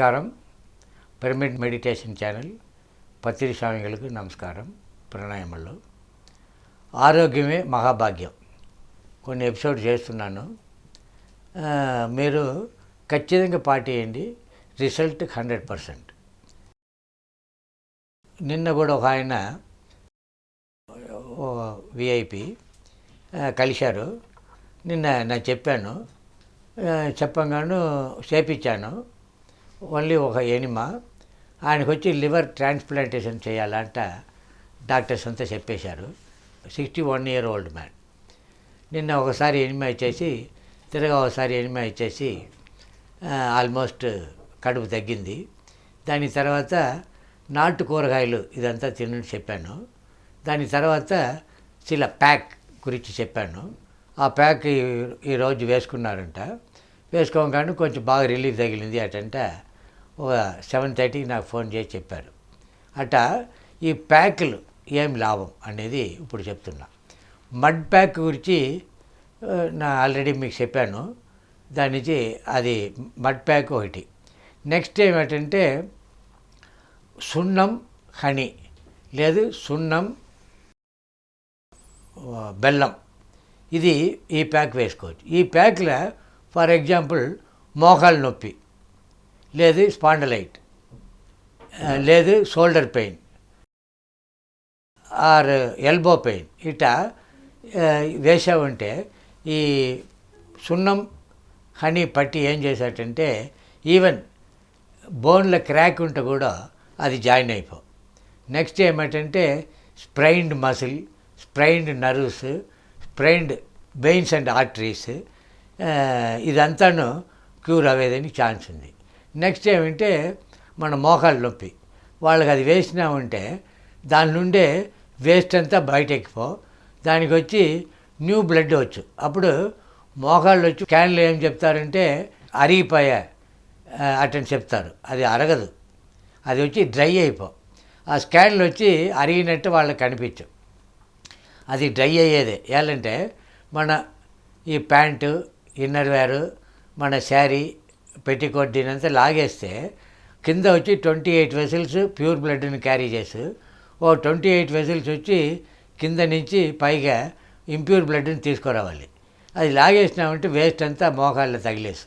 నమస్కారం. Pyramid meditation channel Patri స్వామిగలకు నమస్కారం. ప్రణాయములు. ఆరోగ్యమే మహాభాగ్యం. కొన్ని ఎపిసోడ్ చేస్తున్నాను. మీరు ఖచ్చితంగా పాటేయండి రిజల్ట్ హండ్రెడ్ పర్సెంట్. నిన్న కూడా ఒక ఆయన విఐపి కలిశారు. నిన్న నేను చెప్పాను. చెప్పంగాను చేపించాను. ఓన్లీ ఒక ఎనిమా. ఆయనకు వచ్చి లివర్ ట్రాన్స్ప్లాంటేషన్ చేయాలంట డాక్టర్స్ అంతా చెప్పేశారు. Sixty one year old man. నిన్న ఒకసారి ఎనిమా ఇచ్చేసి తిరగా ఒకసారి ఎనిమా ఇచ్చేసి ఆల్మోస్ట్ కడుపు తగ్గింది. దాని తర్వాత నాటు కూరగాయలు ఇదంతా తినని చెప్పాను. దాని తర్వాత చిల ప్యాక్ గురించి చెప్పాను. ఆ ప్యాక్ ఈ- ఈరోజు వేసుకున్నారంట. వేసుకోగానే కొంచెం బాగా రిలీఫ్ తగిలింది అటంటే. ఒక సెవెన్ థర్టీకి నాకు ఫోన్ చేసి చెప్పారు. అట ఈ ప్యాకులు ఏం లాభం అనేది ఇప్పుడు చెప్తున్నా. మడ్ ప్యాక్ గురించి నా ఆల్రెడీ మీకు చెప్పాను. దాని నుంచి అది మడ్ ప్యాక్ ఒకటి. నెక్స్ట్ ఏమిటంటే సున్నం హనీ లేదు సున్నం బెల్లం. ఇది ఈ ప్యాక్ వేసుకోవచ్చు. ఈ ప్యాక్లో ఫర్ ఎగ్జాంపుల్ మోకాలు నొప్పి. లేదు స్పాండలైట్. లేదు shoulder pain. Or elbow pain. ఇట ఆ, వేసామంటే ఈ సున్నం హనీ పట్టి ఏం చేశాటంటే ఈవెన్ బోన్ల క్రాక్ ఉంటే కూడా అది జాయిన్ అయిపో. నెక్స్ట్ ఏమిటంటే sprained muscle sprained nerves sprained veins and arteries ఇదంతాను cure అవ్వేదానికి ఛాన్స్ ఉంది. నెక్స్ట్ ఏమంటే మన మోకాళ్ళ నొప్పి. వాళ్ళకి అది వేసినామంటే దాని నుండే వేస్ట్ అంతా బయటెక్కిపో. దానికి వచ్చి న్యూ బ్లడ్ వచ్చు. అప్పుడు మోకాళ్ళు వచ్చి క్యాన్లు ఏం చెప్తారంటే అరిగిపోయా అటెండ్ చెప్తారు. అది అరగదు. అది వచ్చి డ్రై అయిపో. ఆ స్కాన్లు వచ్చి అరిగినట్టు వాళ్ళకి కనిపించు. అది డ్రై అయ్యేదే. ఏంటంటే మన ఈ ప్యాంటు ఇన్నర్ వేరు మన శారీ పెట్టికోట్ దీనంతా లాగేస్తే కింద వచ్చి ట్వంటీ ఎయిట్ వెసిల్స్ ప్యూర్ బ్లడ్ని క్యారీ చేసి. ఓ ట్వంటీ ఎయిట్ వెసిల్స్ వచ్చి కింద నుంచి పైగా ఇంప్యూర్ బ్లడ్ని తీసుకురావాలి. అది లాగేసినామంటే వేస్ట్ అంతా మోకాళ్ళు తగిలేసి.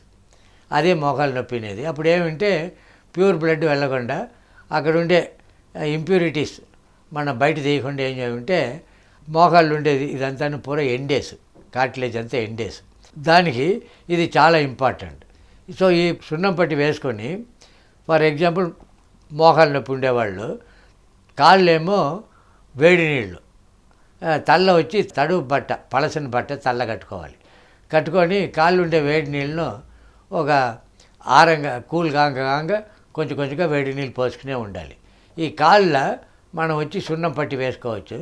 అదే మోకాలు నొప్పినేది అప్పుడు ఏమంటే ప్యూర్ బ్లడ్ వెళ్ళకుండా అక్కడ ఉండే ఇంప్యూరిటీస్ మనం బయట తీయకుండా ఏం చేయమంటే మోకాళ్ళు ఉండేది ఇదంతా పూర ఎండేస్. కార్టిలేజ్ అంతా ఎండేస్. దానికి ఇది చాలా ఇంపార్టెంట్ సో ఈ సున్నం పట్టి వేసుకొని ఫర్ ఎగ్జాంపుల్ మోకాలు నొప్పి ఉండేవాళ్ళు కాళ్ళేమో వేడి నీళ్ళు. తల్ల వచ్చి తడువు బట్ట పలసని బట్ట తల్ల కట్టుకోవాలి. కట్టుకొని కాళ్ళు ఉండే వేడి నీళ్ళను ఒక ఆరంగా కూల్ కాంగ కాంగ కొంచెం కొంచెంగా వేడి నీళ్ళు పోసుకునే ఉండాలి. ఈ కాళ్ళ మనం వచ్చి సున్నం పట్టి వేసుకోవచ్చు.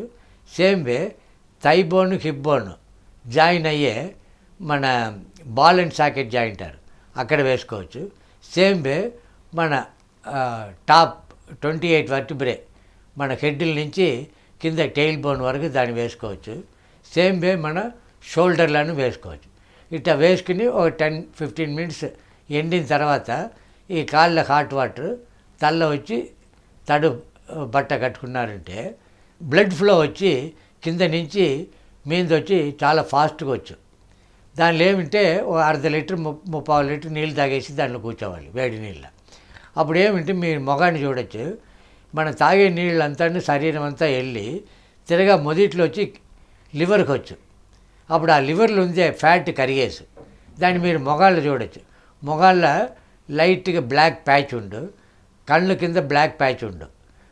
Same way thigh bone hip bone join అయ్యే మన బాల్ అండ్ సాకెట్ జాయింటారు అక్కడ వేసుకోవచ్చు. సేమ్ వే మన టాప్ ట్వంటీ ఎయిట్ వర్టిబ్రే మన హెడ్ల నుంచి కింద టెయిల్ బోన్ వరకు దాన్ని వేసుకోవచ్చు. సేమ్ వే మన షోల్డర్లను వేసుకోవచ్చు. ఇట్లా వేసుకుని ఒక టెన్ ఫిఫ్టీన్ మినిట్స్ ఎండిన తర్వాత ఈ కాళ్ళ హాట్ వాటర్ తల్ల వచ్చి తడు బట్ట కట్టుకున్నారంటే బ్లడ్ ఫ్లో వచ్చి కింద నుంచి మీద వచ్చి చాలా ఫాస్ట్గా వచ్చు. దానిలో ఏమింటే ఓ అర్ధ లీటర్ ము ముప్పావు లీటర్ నీళ్ళు తాగేసి దాంట్లో కూర్చోవాలి వేడి నీళ్ళ. అప్పుడు ఏమింటే మీరు మొగాన్ని చూడొచ్చు. మనం తాగే నీళ్ళంతా శరీరం అంతా వెళ్ళి తిరగా మొదట్లో వచ్చి లివర్కి వచ్చు. అప్పుడు ఆ లివర్లో ఉందే ఫ్యాట్ కరిగేసి. దాన్ని మీరు మొగాళ్ళు చూడొచ్చు. మొగాళ్ళ లైట్గా బ్లాక్ ప్యాచ్ ఉండు. కళ్ళు కింద బ్లాక్ ప్యాచ్ ఉండు.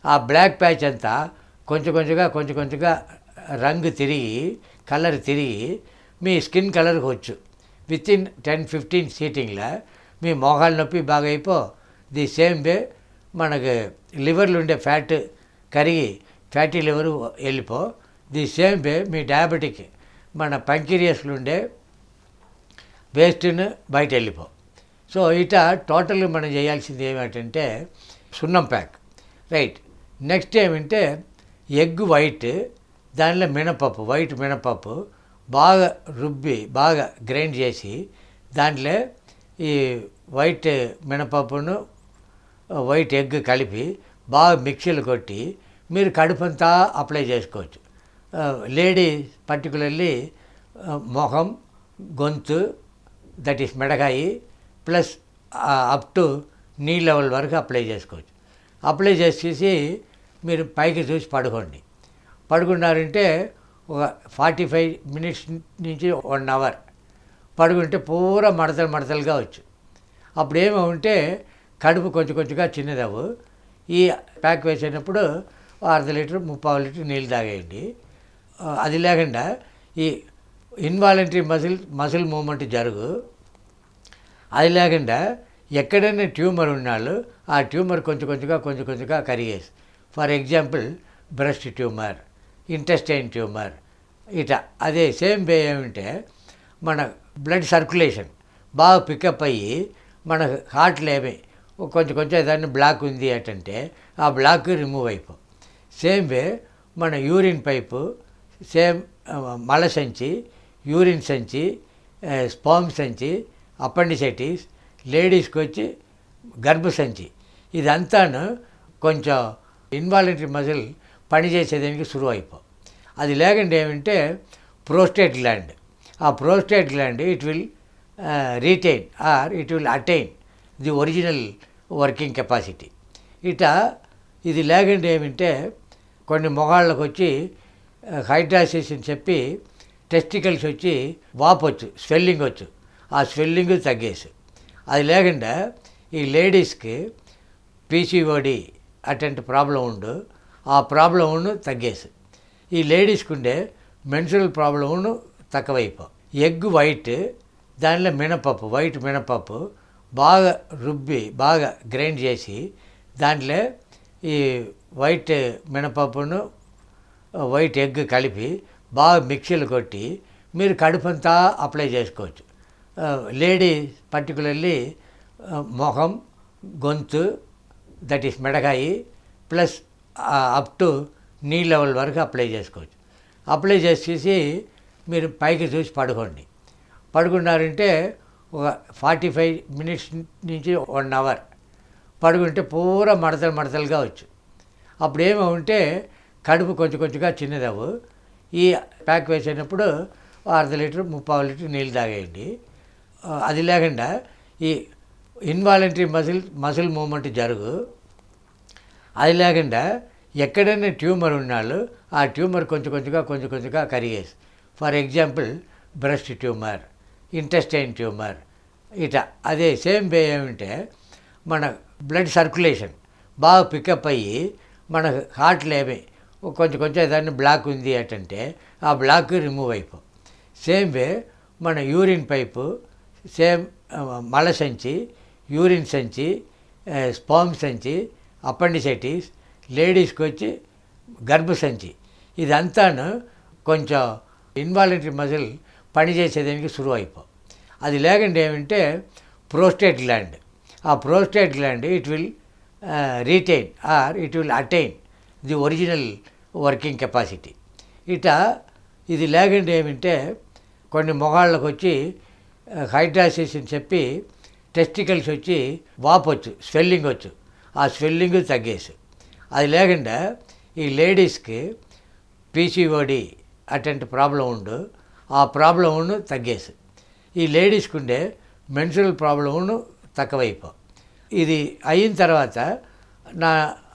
ఆ బ్లాక్ ప్యాచ్ అంతా కొంచెం కొంచెంగా కొంచెం కొంచెంగా రంగు తిరిగి కలర్ తిరిగి మీ స్కిన్ కలర్కి వచ్చు విత్ ఇన్ టెన్ ఫిఫ్టీన్ సీటింగ్లో మీ మోకాలు నొప్పి బాగా అయిపో ది సేమ్ వే మనకు లివర్లో ఉండే ఫ్యాట్ కరిగి ఫ్యాటీ లివర్ వెళ్ళిపో. ది సేమ్ వే మీ డయాబెటిక్ మన పంకిరియస్లు ఉండే వేస్ట్ను బయట వెళ్ళిపో. సో ఇట టోటల్ మనం చేయాల్సింది ఏమిటంటే సున్నం ప్యాక్. రైట్ నెక్స్ట్ ఏమంటే ఎగ్ వైట్ దానిలో మినపప్పు వైట్ మినపప్పు బాగా రుబ్బి బాగా గ్రైండ్ చేసి దాంట్లో ఈ వైట్ మినపప్పును వైట్ ఎగ్ కలిపి బాగా మిక్సీలు కొట్టి మీరు కడుపంతా అప్లై చేసుకోవచ్చు. లేడీ పర్టికులర్లీ మొహం గొంతు that is మెడకాయి plus up to knee level వరకు అప్లై చేసుకోవచ్చు. అప్లై చేసేసి మీరు పైకి చూసి పడుకోండి. పడుకున్నారంటే ఒక ఫార్టీ ఫైవ్ మినిట్స్ నుంచి వన్ అవర్ పడుకుంటే పూరా మడతలు మడతలుగా వచ్చు. అప్పుడు ఏమో ఉంటే కడుపు కొంచెం కొంచెంగా చిన్నదవు ఈ ప్యాక్ వేసేటప్పుడు అర్ధ లీటర్ ముప్పావు లీటర్ నీళ్ళు తాగేయండి. అది లేకుండా ఈ ఇన్వాలంటరీ మసిల్ మసిల్ మూమెంట్ జరుగు. అది లేకుండా ఎక్కడైనా ట్యూమర్ ఉన్నాళ్ళు ఆ ట్యూమర్ కొంచెం కొంచెంగా కొంచెం కొంచెంగా కరిగేసి for example breast tumour. Intestine tumour ఇట అదే సేమ్ వే ఏమంటే మన బ్లడ్ సర్క్యులేషన్ బాగా పికప్ అయ్యి మన హార్ట్లో ఏమి కొంచెం కొంచెం ఏదైనా బ్లాక్ ఉంది అంటే ఆ బ్లాక్ రిమూవ్ అయిపో. సేమ్ వే మన యూరిన్ పైపు సేమ్ మల సంచి యూరిన్ సంచి స్పామ్ సంచి అపెండిసైటిస్ లేడీస్కి వచ్చి గర్భ సంచి. ఇదంతాను కొంచెం ఇన్వాలంటరీ మజిల్ పనిచేసేదానికి సులువు అయిపో. అది లేకుండా ఏమంటే ప్రోస్టేట్ గ్లాండ్. ఆ prostate gland it will retain or it will attain the original working capacity. ఇట ఇది లేకుండా ఏమంటే కొన్ని మొగాళ్ళకు వచ్చి హైడ్రాసిస్ అని చెప్పి టెస్టికల్స్ వచ్చి వాపొచ్చు స్వెల్లింగ్ వచ్చు. ఆ స్వెల్లింగ్ తగ్గేసి. అది లేకుండా ఈ లేడీస్కి పీసీఓడి అటువంటి ప్రాబ్లం ఉండు. ఆ ప్రాబ్లమును తగ్గేసి. ఈ లేడీస్కి ఉండే మెన్సురల్ ప్రాబ్లంను తక్కువైపో. ఎగ్ వైట్ దానిలో మినపప్పు వైట్ మినపప్పు బాగా రుబ్బి బాగా గ్రైండ్ చేసి దాంట్లో ఈ వైట్ మినపప్పును వైట్ ఎగ్ కలిపి బాగా మిక్సీలు కొట్టి మీరు కడుపంతా అప్లై చేసుకోవచ్చు. లేడీ పర్టికులర్లీ మొహం గొంతు that is మెడకాయి plus up to knee level వరకు అప్లై చేసుకోవచ్చు. అప్లై చేసేసి మీరు పైకి చూసి పడుకోండి. పడుకున్నారంటే ఒక ఫార్టీ ఫైవ్ మినిట్స్ నుంచి వన్ అవర్ పడుకుంటే పూరా మడతలు మడతలుగా వచ్చు. అప్పుడు ఏమో ఉంటే కడుపు కొంచెం కొంచెంగా చిన్నదవు ఈ ప్యాక్ వేసేటప్పుడు అర్ధ లీటర్ ముప్పావు లీటర్ నీళ్ళు తాగేయండి. అది లేకుండా ఈ ఇన్వాలంటరీ మసిల్ మసిల్ మూమెంట్ జరుగు. అది లేకుండా ఎక్కడైనా ట్యూమర్ ఉన్నాళ్ళు ఆ ట్యూమర్ కొంచెం కొంచెంగా కొంచెం కొంచెంగా కరిగేసి for example breast tumour intestine tumour ఇట అదే సేమ్ వే ఏమంటే మన బ్లడ్ సర్క్యులేషన్ బాగా పికప్ అయ్యి మన హార్ట్లో ఏమి కొంచెం కొంచెం ఏదైనా బ్లాక్ ఉంది అంటే ఆ బ్లాక్ రిమూవ్ అయిపో. సేమ్ వే మన యూరిన్ పైపు సేమ్ మల సంచి యూరిన్ సంచి స్పామ్ సంచి అపెండిసైటిస్ లేడీస్కి వచ్చి గర్భసంచి. ఇదంతాను కొంచెం ఇన్వాలంటరీ మజిల్ పనిచేసేదానికి సులువు అయిపో అది లేకుండా ఏమంటే ప్రోస్టేట్ గ్లాండ్. ఆ prostate gland it will retain or it will attain the original working capacity. ఇట ఇది లేకుండా ఏమంటే కొన్ని మొగాళ్ళకు వచ్చి హైడ్రాసిస్ అని చెప్పి టెస్టికల్స్ వచ్చి వాపొచ్చు స్వెల్లింగ్ వచ్చు ఆ స్వెల్లింగ్ తగ్గేసి. అది లేకుండా ఈ లేడీస్కి పీసీఓడి అటువంటి ప్రాబ్లం ఉండు ఆ ప్రాబ్లమును తగ్గేసి. ఈ లేడీస్కి ఉండే మెన్సురల్ ప్రాబ్లమును తక్కువైపో. ఇది అయిన తర్వాత నా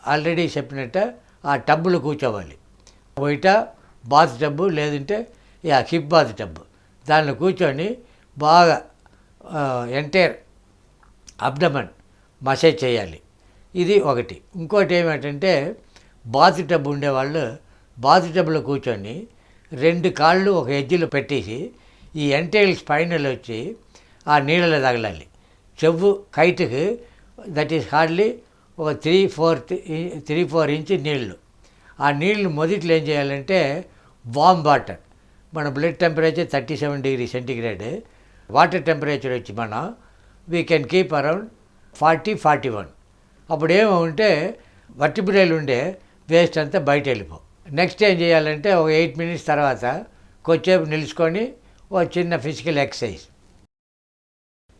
ఆల్రెడీ చెప్పినట్ట ఆ టబ్బులు కూర్చోవాలి. బయట బాత్ టబ్బు లేదంటే యా హిప్ బాత్ టబ్బు. దానిలో కూర్చొని బాగా ఎంటైర్ అబ్డమన్ మసేజ్ చేయాలి. ఇది ఒకటి. ఇంకోటి ఏమిటంటే బాత్ టబ్ ఉండేవాళ్ళు బాత్ టబ్లో కూర్చొని రెండు కాళ్ళు ఒక ఎడ్జిలో పెట్టేసి ఈ ఎంటైల్ స్పైనల్ వచ్చి ఆ నీళ్ళలో తగలాలి. చెవు కైట్కి దట్ ఈస్ హార్డ్లీ ఒక three four three four inch నీళ్ళు. ఆ నీళ్ళు మొదట్లో ఏం చేయాలంటే వామ్ వాటర్ మన blood temperature thirty seven degree centigrade water temperature వచ్చి మనం we can keep around forty forty one అప్పుడు ఏమో ఉంటే ఉండే వేస్ట్ అంతా బయట వెళ్ళిపో నెక్స్ట్ ఏం చేయాలంటే ఒక ఎయిట్ మినిట్స్ తర్వాత కొద్దిసేపు నిలుచుకొని ఓ చిన్న ఫిజికల్ ఎక్సర్సైజ్.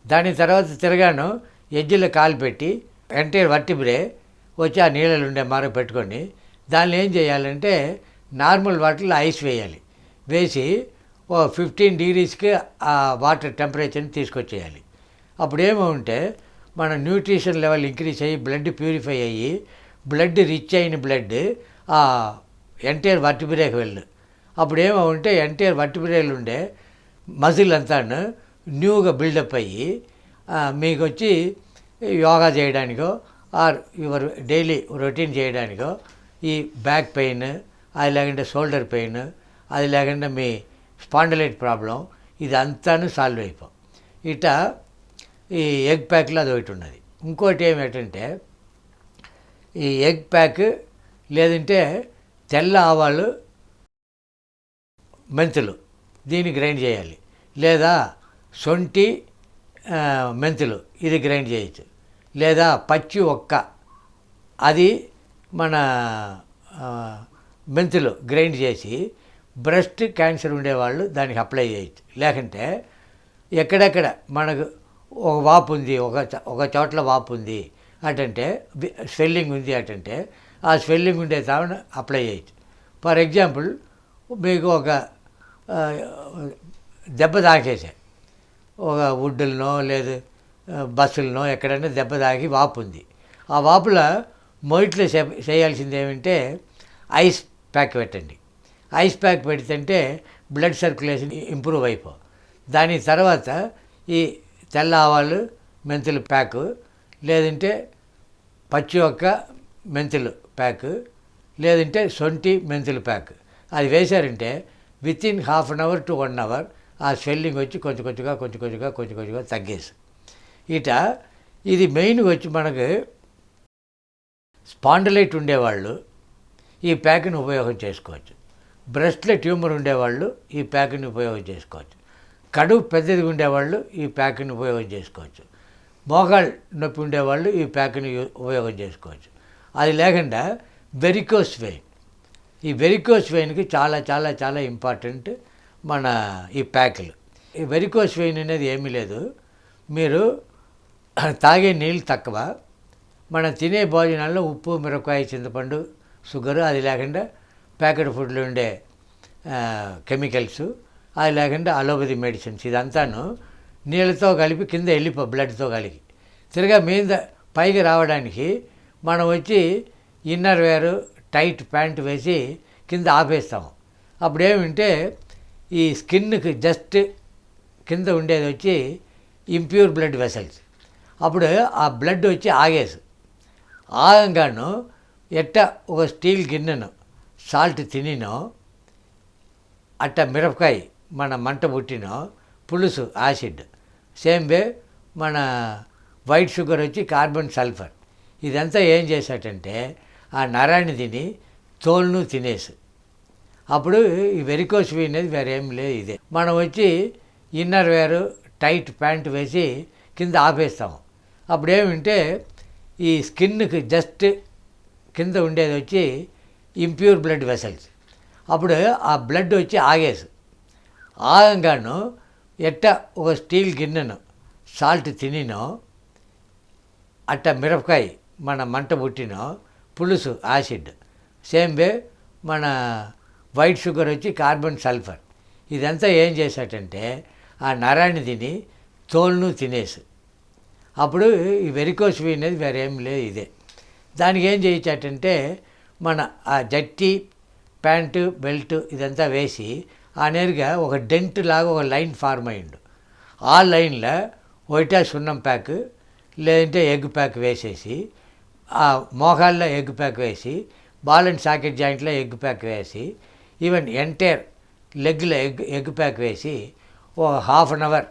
దాని తర్వాత తిరగాను ఎడ్జిలో కాలు పెట్టి ఎంటైర్ వర్టిబ్రే వచ్చి ఆ నీళ్ళలో ఉండే మరగ పెట్టుకొని దాన్ని ఏం చేయాలంటే నార్మల్ వాటర్లో ఐస్ వేయాలి. వేసి ఓ ఫిఫ్టీన్ డిగ్రీస్కి ఆ వాటర్ టెంపరేచర్ని తీసుకొచ్చేయాలి. అప్పుడు ఏమో ఉంటే మన న్యూట్రిషన్ లెవెల్ ఇంక్రీజ్ అయ్యి బ్లడ్ ప్యూరిఫై అయ్యి బ్లడ్ రిచ్ అయిన బ్లడ్ ఆ ఎంటైర్ వర్టిబ్రేకి వెళ్ళు. అప్పుడు ఏమంటే ఎంటైర్ వర్టిబ్రేలు ఉండే మజిల్ అంతాను న్యూగా బిల్డప్ అయ్యి మీకు వచ్చి యోగా చేయడానికో ఆర్ యువర్ డైలీ రొటీన్ చేయడానికో ఈ బ్యాక్ పెయిన్ అది లేకుంటే షోల్డర్ పెయిన్ అది లేకుండా మీ స్పాండలైట్ ప్రాబ్లం ఇది అంతాను సాల్వ్ అయిపో. ఇట ఈ ఎగ్ ప్యాక్లో అది ఒకటి ఉన్నది. ఇంకోటి ఏమిటంటే ఈ ఎగ్ ప్యాక్ లేదంటే తెల్ల ఆవాలు మెంతులు దీన్ని గ్రైండ్ చేయాలి. లేదా సొంటి మెంతులు ఇది గ్రైండ్ చేయొచ్చు. లేదా పచ్చి ఒక్క అది మన మెంతులు గ్రైండ్ చేసి బ్రెస్ట్ క్యాన్సర్ ఉండేవాళ్ళు దానికి అప్లై చేయొచ్చు. లేకుంటే ఎక్కడెక్కడ మనకు ఒక వాపు ఉంది ఒక ఒక చోట్ల వాపు ఉంది అటంటే స్వెల్లింగ్ ఉంది అటంటే ఆ స్వెల్లింగ్ ఉండే తావన అప్లై చేయొచ్చు. ఫర్ ఎగ్జాంపుల్ మీకు ఒక దెబ్బ తాకేసే ఒక వుడ్డులనో లేదు బస్సులనో ఎక్కడైనా దెబ్బ తాకి వాపు ఉంది. ఆ వాపుల మొయిట్లో చేయాల్సింది ఏమంటే ఐస్ ప్యాక్ పెట్టండి. ఐస్ ప్యాక్ పెడితే బ్లడ్ సర్క్యులేషన్ ఇంప్రూవ్ అయిపో. దాని తర్వాత ఈ తెల్ల ఆవాలు మెంతులు ప్యాకు లేదంటే పచ్చి ఒక్క మెంతులు ప్యాక్ లేదంటే సొంటి మెంతులు ప్యాక్. అది వేశారంటే within half an hour to one hour ఆ స్వెల్లింగ్ వచ్చి కొంచెం కొంచెంగా కొంచెం కొంచెంగా కొంచెం కొంచెంగా తగ్గేసి. ఇట ఇది మెయిన్గా వచ్చి మనకు స్పాండలైట్ ఉండేవాళ్ళు ఈ ప్యాక్ని ఉపయోగం చేసుకోవచ్చు. బ్రెస్ట్లో ట్యూమర్ ఉండేవాళ్ళు ఈ ప్యాక్ని ఉపయోగం చేసుకోవచ్చు. కడుపు పెద్దది ఉండేవాళ్ళు ఈ ప్యాక్ని ఉపయోగం చేసుకోవచ్చు. మోకాళ్ళు నొప్పి ఉండేవాళ్ళు ఈ ప్యాక్ని ఉపయోగం చేసుకోవచ్చు. అది లేకుండా వెరికోస్ వెయిన్ ఈ వెరికోస్ వెయిన్కి చాలా చాలా చాలా ఇంపార్టెంట్ మన ఈ ప్యాకులు. ఈ వెరికోస్ వెయిన్ అనేది ఏమీ లేదు. మీరు తాగే నీళ్ళు తక్కువ. మనం తినే భోజనాల్లో ఉప్పు మిరపకాయ చింతపండు షుగర్ అది లేకుండా ప్యాకెట్ ఫుడ్లో ఉండే కెమికల్స్ అది లేకుండా అలోపతి మెడిసిన్స్ ఇదంతాను. నీళ్ళతో కలిపి కింద వెళ్ళిపో బ్లడ్తో కలిపి తిరిగా మీద పైకి రావడానికి మనం వచ్చి ఇన్నర్ వేరు టైట్ ప్యాంట్ వేసి కింద ఆపేస్తాము. అప్పుడు ఏమింటే ఈ స్కిన్కి జస్ట్ కింద ఉండేది వచ్చి ఇంప్యూర్ బ్లడ్ వెసల్స్ అప్పుడు ఆ బ్లడ్ వచ్చి ఆగేసు ఆగంగాను ఎట్ట ఒక స్టీల్ గిన్నెను సాల్ట్ తినినో అట్ట మిరపకాయ మన మంట పుట్టినో పులుసు యాసిడ్. సేమ్ వే మన వైట్ షుగర్ వచ్చి కార్బన్ సల్ఫర్. ఇదంతా ఏం చేశాటంటే ఆ నరాన్ని తిని తోలును తినేసి. అప్పుడు ఈ వెరికోస్ అనేది వేరే ఏం లేదు ఇదే. మనం వచ్చి ఇన్నర్ వేరు టైట్ ప్యాంట్ వేసి కింద ఆపేస్తాము అప్పుడు ఏమంటే ఈ స్కిన్కి జస్ట్ కింద ఉండేది వచ్చి ఇంప్యూర్ బ్లడ్ వెసల్స్. అప్పుడు ఆ బ్లడ్ వచ్చి ఆగేసి. ఆగంగాను ఎట్ట ఒక స్టీల్ గిన్నెను సాల్ట్ తినినో అట్ట మిరపకాయ మన మంట పుట్టినో పులుసు యాసిడ్. సేమ్ వే మన వైట్ షుగర్ వచ్చి కార్బన్ సల్ఫర్. ఇదంతా ఏం చేశాటంటే ఆ నరాన్ని తిని తోలును తినేసి. అప్పుడు ఈ వెరికోస్ అనేది వేరే ఏం లేదు ఇదే. దానికి ఏం చేయించాటంటే మన ఆ జట్టి ప్యాంటు బెల్ట్ ఇదంతా వేసి ఆ నేరుగా ఒక డెంట్ లాగా ఒక లైన్ ఫార్మ్ అయ్యిండు. ఆ లైన్లో ఒకటే సున్నం ప్యాక్ లేదంటే ఎగ్ ప్యాక్ వేసేసి ఆ మోకాల్లో ఎగ్ ప్యాక్ వేసి బాల్ అండ్ సాకెట్ జాయింట్లో ఎగ్ ప్యాక్ వేసి ఈవెన్ ఎంటైర్ లెగ్లో ఎగ్ ఎగ్ ప్యాక్ వేసి ఒక half an hour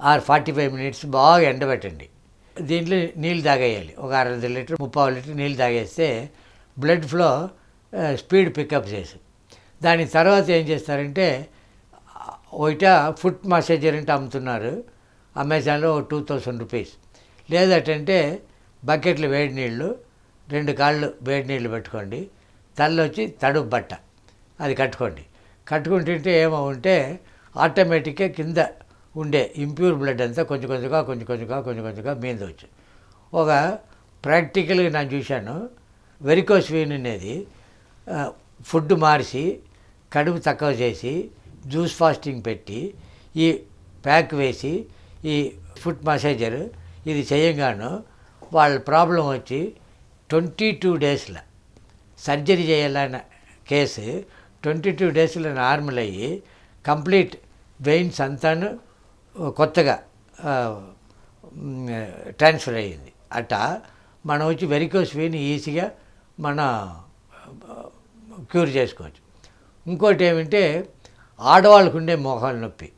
or forty five minutes బాగా ఎండబెట్టండి. దీంట్లో నీళ్ళు తాగేయాలి. ఒక అరవై లీటర్ ముప్పావు లీటర్ నీళ్ళు తాగేస్తే blood flow speed pick up చేసి. దాని తర్వాత ఏం చేస్తారంటే ఒకట ఫుట్ మసాజర్ అంటే అమ్ముతున్నారు. అమెజాన్లో టూ థౌసండ్ రూపీస్. లేదటంటే బకెట్లు వేడి నీళ్ళు రెండు కాళ్ళు వేడి నీళ్ళు పెట్టుకోండి. తల్లొచ్చి తడుపు బట్ట. అది కట్టుకోండి. కట్టుకుంటుంటే ఏమో ఉంటే ఆటోమేటిక్గా కింద ఉండే ఇంప్యూర్ బ్లడ్ అంతా కొంచెం కొంచెంగా కొంచెం కొంచెంగా కొంచెం కొంచెంగా మీద వచ్చు. ఒక ప్రాక్టికల్గా నేను చూశాను. వెరికోస్ వీన్ అనేది ఫుడ్ మార్చి కడుపు తక్కువ చేసి జ్యూస్ ఫాస్టింగ్ పెట్టి ఈ ప్యాక్ వేసి ఈ ఫుట్ మసాజర్ ఇది చేయంగాను వాళ్ళ ప్రాబ్లం వచ్చి ట్వంటీ టూ డేస్లో సర్జరీ చేయాలన్న కేసు ట్వంటీ టూ డేస్లో నార్మల్ అయ్యి కంప్లీట్ వెయిన్స్ అంతాను కొత్తగా ట్రాన్స్ఫర్ అయ్యింది. అట్టా మనం వచ్చి వెరికోస్ వెయిన్ ఈజీగా మన క్యూర్ చేసుకోవచ్చు. ఇంకోటి ఏమంటే ఆడవాళ్ళకు ఉండే మొహాలు నొప్పి.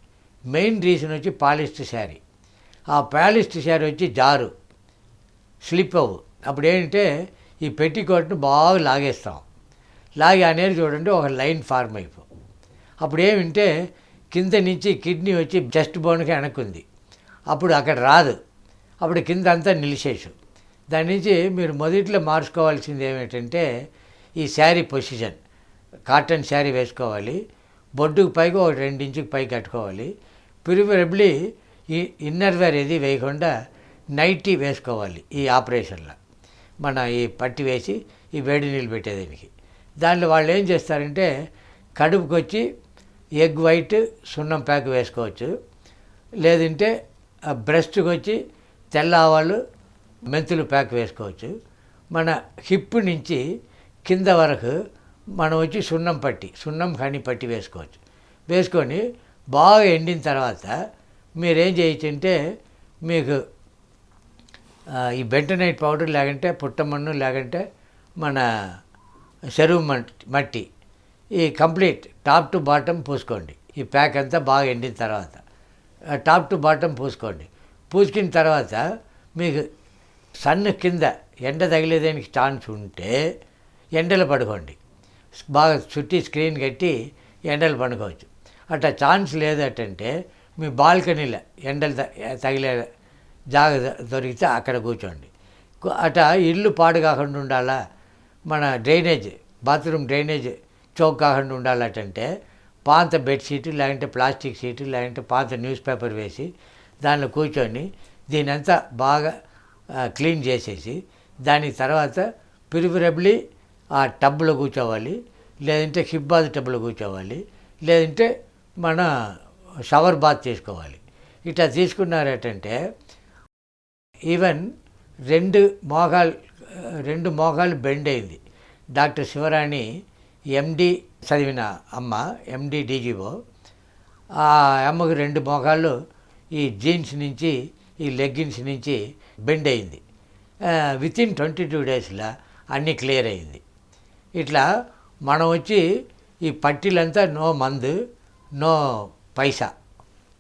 మెయిన్ రీజన్ వచ్చి పాలిస్ట్ శారీ. ఆ పాలిస్ట్ శారీ వచ్చి జారు. స్లిప్ అవ్వు. అప్పుడు ఏంటంటే ఈ పెట్టికోట్ను బాగా లాగేస్తాం. లాగి అనేది చూడండి ఒక లైన్ ఫార్మ్ అయిపో. అప్పుడు ఏమింటే కింద నుంచి కిడ్నీ వచ్చి చెస్ట్ బోన్కి వెనక్కుంది. అప్పుడు అక్కడ రాదు. అప్పుడు కింద అంతా నిలిచేసు. దాని నుంచి మీరు మొదట్లో మార్చుకోవాల్సింది ఏమిటంటే ఈ శారీ పొజిషన్ కాటన్ శారీ వేసుకోవాలి. బొడ్డుకు పైకి ఒక రెండు ఇంచుకి పైకి కట్టుకోవాలి. ప్రిఫరబ్లీ ఈ ఇన్నర్ వేర్ ఏది వేయకుండా నైటీ వేసుకోవాలి ఈ ఆపరేషన్లో. మన ఈ పట్టి వేసి ఈ వేడి నీళ్ళు పెట్టేదానికి దాంట్లో వాళ్ళు ఏం చేస్తారంటే కడుపుకి వచ్చి ఎగ్ వైట్ సున్నం ప్యాక్ వేసుకోవచ్చు. లేదంటే బ్రెస్ట్కి వచ్చి తెల్ల ఆవాలు మెంతులు ప్యాక్ వేసుకోవచ్చు. మన హిప్ నుంచి కింద వరకు మనం వచ్చి సున్నం పట్టి సున్నం కానీ పట్టి వేసుకోవచ్చు. వేసుకొని బాగా ఎండిన తర్వాత మీరేం చేయొచ్చు అంటే మీకు ఈ ఈ బెంటనైట్ పౌడర్ లేకుంటే పుట్టమన్ను లేకుంటే మన చెరువు మట్టి మట్టి ఈ కంప్లీట్ టాప్ టు బాటమ్ పూసుకోండి. ఈ ప్యాక్ అంతా బాగా ఎండిన తర్వాత టాప్ టు బాటమ్ పూసుకోండి. పూసుకున్న తర్వాత మీకు సన్ కింద ఎండ తగిలేదానికి ఛాన్స్ ఉంటే ఎండలో పడుకోండి. బాగా చుట్టి స్క్రీన్ కట్టి ఎండలు పండుకోవచ్చు. అట్లా ఛాన్స్ లేదటంటే మీ బాల్కనీలో ఎండలు త- తగిలే జాగ దొరికితే అక్కడ కూర్చోండి. అట ఇల్లు పాడు కాకుండా ఉండాలా? మన డ్రైనేజ్ బాత్రూమ్ డ్రైనేజ్ చౌక్ కాకుండా ఉండాలంటే పాత బెడ్షీట్ లేదంటే ప్లాస్టిక్ షీట్ లేదంటే పాత న్యూస్ పేపర్ వేసి దానిలో కూర్చొని దీని అంతా బాగా క్లీన్ చేసేసి దాని తర్వాత ప్రిఫరబ్లీ ఆ టబ్లో కూర్చోవాలి లేదంటే హిప్ బాత్ టబ్లో కూర్చోవాలి లేదంటే మన షవర్ బాత్ చేసుకోవాలి. ఇట్లా తీసుకున్నారేటంటే ఈవెన్ రెండు మోకాలు రెండు మోకాలు బెండ్ అయింది. డాక్టర్ శివరాణి ఎండి చదివిన అమ్మ ఎండి డీజీఓ ఆ అమ్మకు రెండు మోకాళ్ళు ఈ జీన్స్ నుంచి ఈ లెగ్గిన్స్ నుంచి బెండ్ అయింది. విత్ ఇన్ ట్వంటీ టూ డేస్లో అన్నీ క్లియర్ అయింది. ఇట్లా మనం వచ్చి ఈ పట్టీలంతా నో మందు నో పైసా.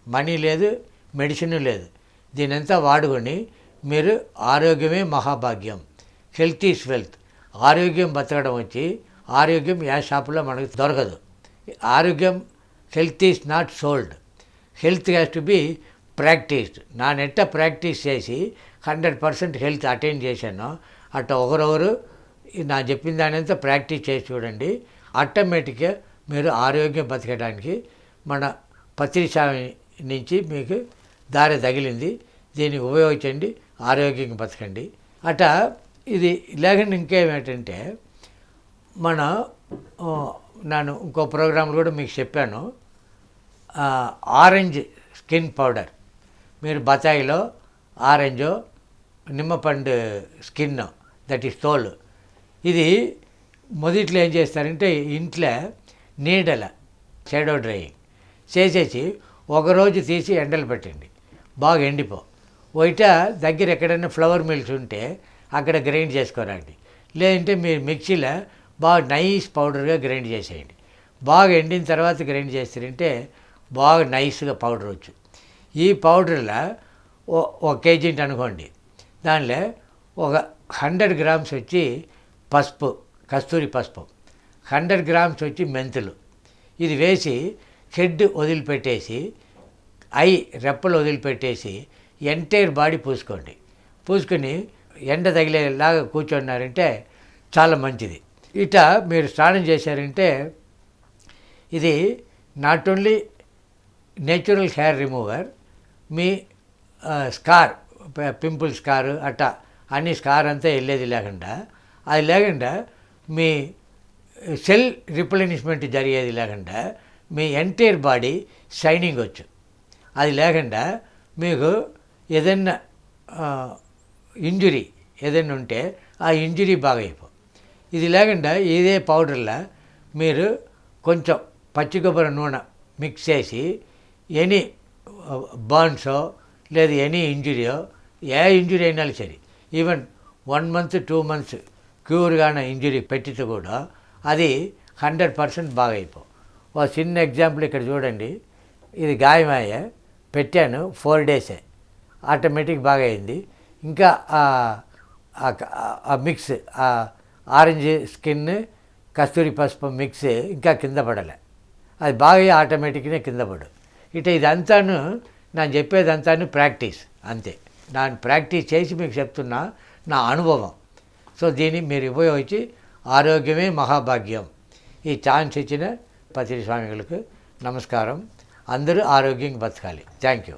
మనీ లేదు మెడిసిన్ లేదు. దీనంతా వాడుకొని మీరు ఆరోగ్యమే మహాభాగ్యం. Health is wealth. ఆరోగ్యం బతకడం వచ్చి ఆరోగ్యం ఏ షాపులో మనకు దొరకదు. ఆరోగ్యం health is not sold. Health has to be practised. నా నెట్ట ప్రాక్టీస్ చేసి హండ్రెడ్ పర్సెంట్ హెల్త్ అటైన్ చేశాను. అట్ట ఒకరొకరు నా చెప్పిన దానంతా ప్రాక్టీస్ చేసి చూడండి. ఆటోమేటిక్గా మీరు ఆరోగ్యం బతకడానికి మన పత్రిసామి నుంచి మీకు దారి తగిలింది. దీన్ని ఉపయోగించండి ఆరోగ్యంగా బతకండి. అట ఇది లేకుండా ఇంకేమేంటంటే మన నేను ఇంకో ప్రోగ్రాంలో కూడా మీకు చెప్పాను. Orange skin powder. మీరు బత్తాయిలో ఆరెంజో నిమ్మపండు స్కిన్ దట్ ఈస్ తోలు. ఇది మొదట్లో ఏం చేస్తారంటే ఇంట్లో నీడల షాడో డ్రైయింగ్ చేసేసి ఒకరోజు తీసి ఎండలు పెట్టండి. బాగా ఎండిపో. బయట దగ్గర ఎక్కడైనా ఫ్లవర్ మిల్స్ ఉంటే అక్కడ గ్రైండ్ చేసుకోరండి. లేదంటే మీరు మిక్సీలో బాగా నైస్ పౌడర్గా గ్రైండ్ చేసేయండి. బాగా ఎండిన తర్వాత గ్రైండ్ చేస్తారంటే బాగా నైస్గా పౌడర్ వచ్చు. ఈ పౌడర్లో ఒక కేజీ అనుకోండి దానిలో ఒక హండ్రెడ్ గ్రామ్స్ వచ్చి పసుపు కస్తూరి పసుపు హండ్రెడ్ గ్రామ్స్ వచ్చి మెంతులు. ఇది వేసి హెడ్ వదిలిపెట్టేసి ఐ రెప్పలు వదిలిపెట్టేసి ఎంటైర్ బాడీ పూసుకోండి. పూసుకొని ఎండ తగిలేలాగా కూర్చున్నారంటే చాలా మంచిది. ఇట మీరు స్నానం చేశారంటే ఇది not only natural hair remover me scar pimple scar అట్టా అన్ని స్కార్ అంతా వెళ్ళేది లేకుండా అది లేకుండా మీ సెల్ రిప్లెనిష్మెంట్ జరిగేది లేకుండా మీ ఎంటైర్ బాడీ షైనింగ్ వచ్చు. అది లేకుండా మీకు ఏదైనా ఇంజురీ ఏదైనా ఉంటే ఆ ఇంజురీ బాగా అయిపో ఇది లేకుండా ఇదే పౌడర్లా మీరు కొంచెం పచ్చి కొబ్బరి నూనె మిక్స్ చేసి ఎనీ బర్న్సో లేదు ఎనీ ఇంజురీయో ఏ ఇంజురీ అయినా సరే even one month two months cure కానీ ఇంజురీ పెట్టితే కూడా అది హండ్రెడ్ పర్సెంట్ బాగా అయిపో చిన్న ఎగ్జాంపుల్ ఇక్కడ చూడండి. ఇది గాయమయ్యే పెట్టాను ఫోర్ డేసే. ఆటోమేటిక్ బాగా అయింది ఇంకా ఆ- మిక్స్ ఆ ఆరెంజ్ స్కిన్ కస్తూరి పసుపు మిక్స్ ఇంకా కింద పడలే. అది బాగా ఆటోమేటిక్గా కింద పడు. ఇట ఇదంతాను నేను చెప్పేదంతాను ప్రాక్టీస్ అంతే. నేను ప్రాక్టీస్ చేసి మీకు చెప్తున్నా నా అనుభవం. సో దీన్ని మీరు ఉపయోగించి ఆరోగ్యమే మహాభాగ్యం. ఈ ఛాన్స్ ఇచ్చిన పత్రి స్వామిలకు నమస్కారం. అందరూ ఆరోగ్యంగా బతకాలి. Thank you.